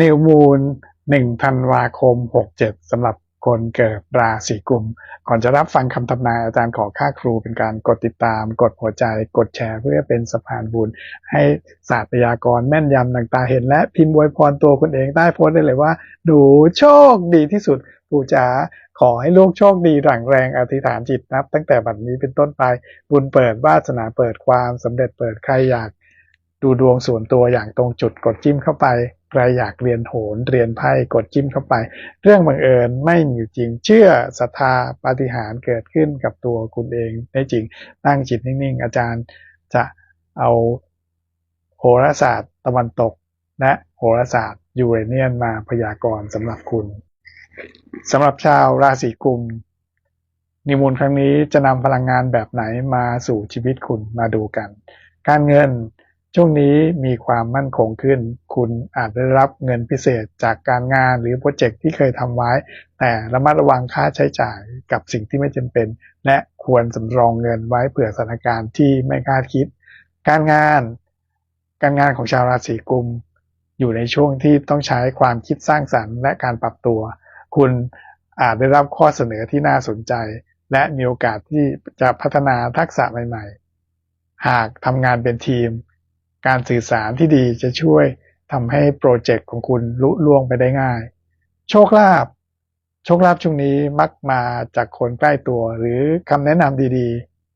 นิวมูลหนึ่งธันวาคมหกเจ็ดสำหรับคนเกิดราศีกุม ก่อนจะรับฟังคำทำนายอาจารย์ขอค่าครูเป็นการกดติดตาม กดหัวใจ กดแชร์ เพื่อเป็นสะพานบุญ ให้ศาสตร์พยากรแม่นยำต่างๆเห็น และพิมพ์อวยพรตัวคุณเองใต้โพสต์ได้เลยว่าหนูโชคดีที่สุดปู่จ๋าขอให้ลูกโชคดีหลังแรงอธิษฐานจิตนับ ตั้งแต่บัดนี้เป็นต้นไปบุญเปิดวาสนาเปิดความสำเร็จเปิดใครอยาก ดูดวงส่วนตัวอย่างตรงจุดกดจิ้มเข้าไป ใครอยากเรียนโหนเรียนไพ่กดจิ้มเข้าไป เรื่องบังเอิญไม่มีอยู่จริง เชื่อศรัทธาปาฏิหาริย์เกิดขึ้นกับตัวคุณเองได้จริงตั้งจิตนิ่งๆ อาจารย์จะเอาโหราศาสตร์ตะวันตก และโหราศาสตร์ยูเรเนียนมาพยากรณ์สำหรับคุณสำหรับชาวราศีกุมนิมูลครั้งนี้จะนำพลังงานแบบไหนมาสู่ชีวิตคุณมาดูกัน การเงิน ช่วงนี้มีความมั่นคงขึ้น คุณอาจได้รับเงินพิเศษจากการงานหรือโปรเจกต์ที่เคยทำไว้ แต่ระมัดระวังค่าใช้จ่ายกับสิ่งที่ไม่จำเป็น และควรสำรองเงินไว้เผื่อสถานการณ์ที่ไม่คาดคิด การงาน การงานของชาวราศีกุม อยู่ในช่วงที่ต้องใช้ความคิดสร้างสรรค์และการปรับตัว คุณอาจได้รับข้อเสนอที่น่าสนใจ และมีโอกาสที่จะพัฒนาทักษะใหม่ ๆ หากทำงานเป็นทีม การสื่อสารที่ดีจะช่วยทำให้โปรเจกต์ของคุณลุล่วงไปได้ง่าย โชคลาภโชคลาภช่วงนี้มักมาจากคนใกล้ตัวหรือคำแนะนำดี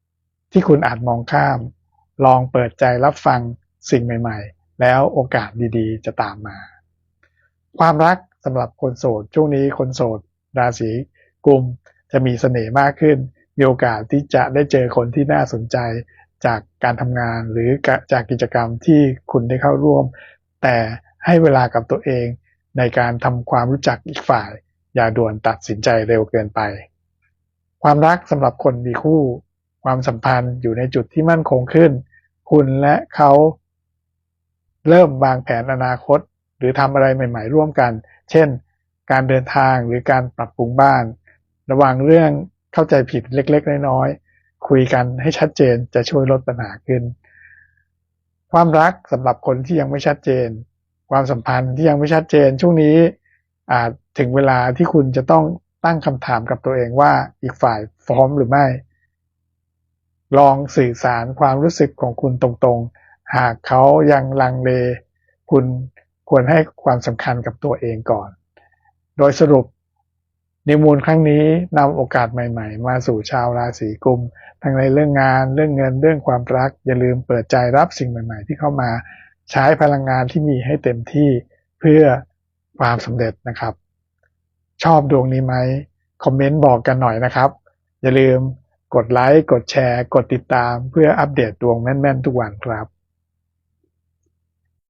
ๆ ที่คุณอาจมองข้าม ลองเปิดใจรับฟังสิ่งใหม่ ๆ แล้วโอกาสดีๆ จะตามมา ความรักสำหรับคนโสด ช่วงนี้คนโสด ราศีกุมจะมีเสน่ห์มากขึ้น มีโอกาสที่จะได้เจอคนที่น่าสนใจ จากการทำงานหรือจากกิจกรรมที่คุณได้เข้าร่วม แต่ให้เวลากับตัวเองในการทำความรู้จักอีกฝ่าย อย่าด่วนตัดสินใจเร็วเกินไป ความรักสำหรับคนมีคู่ ความสัมพันธ์อยู่ในจุดที่มั่นคงขึ้น คุณและเขาเริ่มวางแผนอนาคต หรือทำอะไรใหม่ ๆ ร่วมกัน เช่น การเดินทางหรือการปรับปรุงบ้าน ระวังเรื่องเข้าใจผิดเล็กๆ น้อยๆ คุยกันให้ชัดเจนจะช่วยลดปัญหาขึ้น ความรักสำหรับคนที่ยังไม่ชัดเจน ความสัมพันธ์ที่ยังไม่ชัดเจน ช่วงนี้อาจถึงเวลาที่คุณจะต้องตั้งคำถามกับตัวเองว่าอีกฝ่ายพร้อมหรือไม่ ลองสื่อสารความรู้สึกของคุณตรงๆ หากเขายังลังเล คุณควรให้ความสำคัญกับตัวเองก่อน โดยสรุป นิมูลครั้งนี้นำโอกาสใหม่ ๆ มาสู่ชาวราศีกุมทั้งในเรื่องงานเรื่องเงินเรื่องความรัก อย่าลืมเปิดใจรับสิ่งใหม่ ๆ ที่เข้ามาใช้พลังงานที่มีให้เต็มที่เพื่อความสำเร็จนะครับ ชอบดวงนี้ไหมคอมเมนต์บอกกันหน่อยนะครับ อย่าลืมกดไลค์กดแชร์ กดติดตาม เพื่ออัปเดตดวงแม่น ๆ ทุกวันครับ